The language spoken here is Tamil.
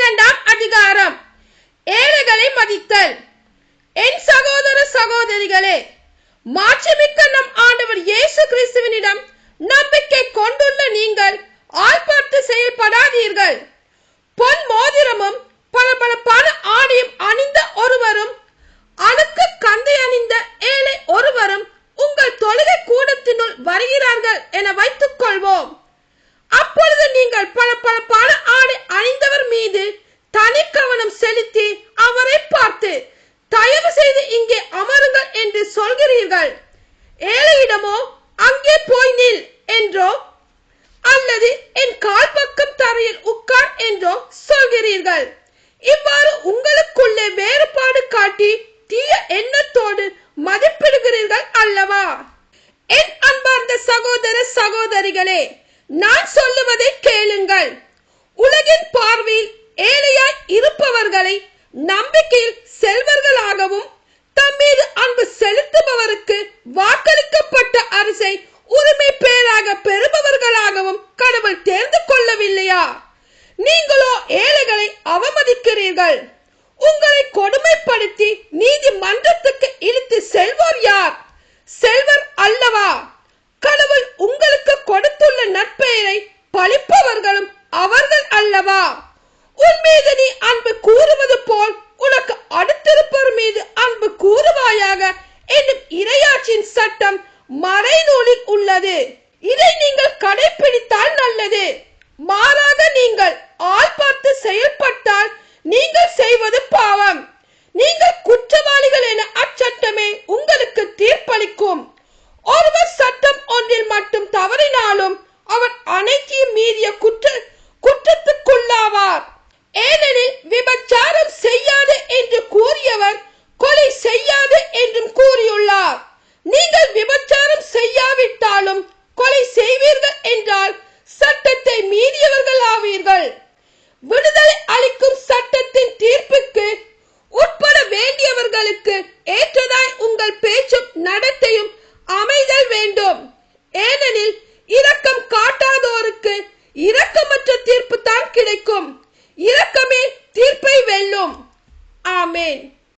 பன்னிரெண்டாம் அதிகாரம். ஏழைகளை மதித்தல். என் சகோதர சகோதரிகளே மாட்சிமிக்க நம் ஆண்டவர் இயேசு கிறிஸ்துவனிடம் நம்பிக்கை கொண்டுள்ள நீங்கள் ஆள்பார்த்து செயல்படாதீர்கள். பொன் மோதிரமும் பளபளப்பான ஆடையும் அணிந்த ஒருவரும் அழுக்கு கந்தை அணிந்த ஏழை ஒருவரும் உங்கள் தொழுகை கூடத்தினுள் வருகிறார்கள் என வைத்துக் கொள்வோம் அப்பொழுது நீங்கள் பல பல பல ஆடை அணிந்தவர் மீது தனி கவனம் செலுத்தி அவரை பார்த்து தயவு செய்து இங்கே அமருங்கள் என்று சொல்கிறீர்கள். ஏழையிடமோ அங்கே போய் நில் என்றோ அல்லது என் கால் பக்கம் தரையில் உட்கார் என்றோ சொல்கிறீர்கள். இவ்வாறு உங்களுக்குள்ளே வேறுபாடு காட்டி தீய எண்ணத்தோடு மதிப்பிடுகிறீர்கள் அல்லவா? என் அன்பார்ந்த சகோதர சகோதரிகளே நான் சொல்லுவதை கேளுங்கள். உலகின் பார்வையில் ஏழையாய் இருப்பவர்களை நம்பிக்கையில் செல்வர்களாகவும் தம்மீது அன்பு செலுத்துபவருக்கு வாக்களிக்கப்பட்ட அரசை உரிமை பேராக பெறுபவர்களாகவும் கடவுள் தேர்ந்து கொள்ளவில்லையா? நீங்களோ ஏழைகளை அவமதிக்கிறீர்கள். உங்களை கொடுமைப்படுத்தி நீதிமன்றத்துக்கு இழுத்து செல்வோர் யார்? செல்வர் அல்லவா கடவுள் உங்களுக்கு கொடுத்துள்ள நற்பெயரை பழிப்பவர்களும் அவர்கள் அல்லவா? உன் மீது நீ அன்பு கூறுவது போல் உனக்கு அடுத்திருப்பவர் மீது அன்பு கூறுவாயாக என்னும் இரையாட்சியின் சட்டம் மறைநூலில் உள்ளது. இதை நீங்கள் கடைபிடித்தால் நல்லது. மாறாக நீங்கள் ஆள் உங்களுக்கு ஏற்றதாய் உங்கள் பேச்சும் நடத்தையும் அமைதல் வேண்டும். ஏனெனில் இரக்கம் காட்டாதோருக்கு இரக்கமற்ற தீர்ப்பு தான் கிடைக்கும். இரக்கமே தீர்ப்பை வெல்லும். ஆமேன்.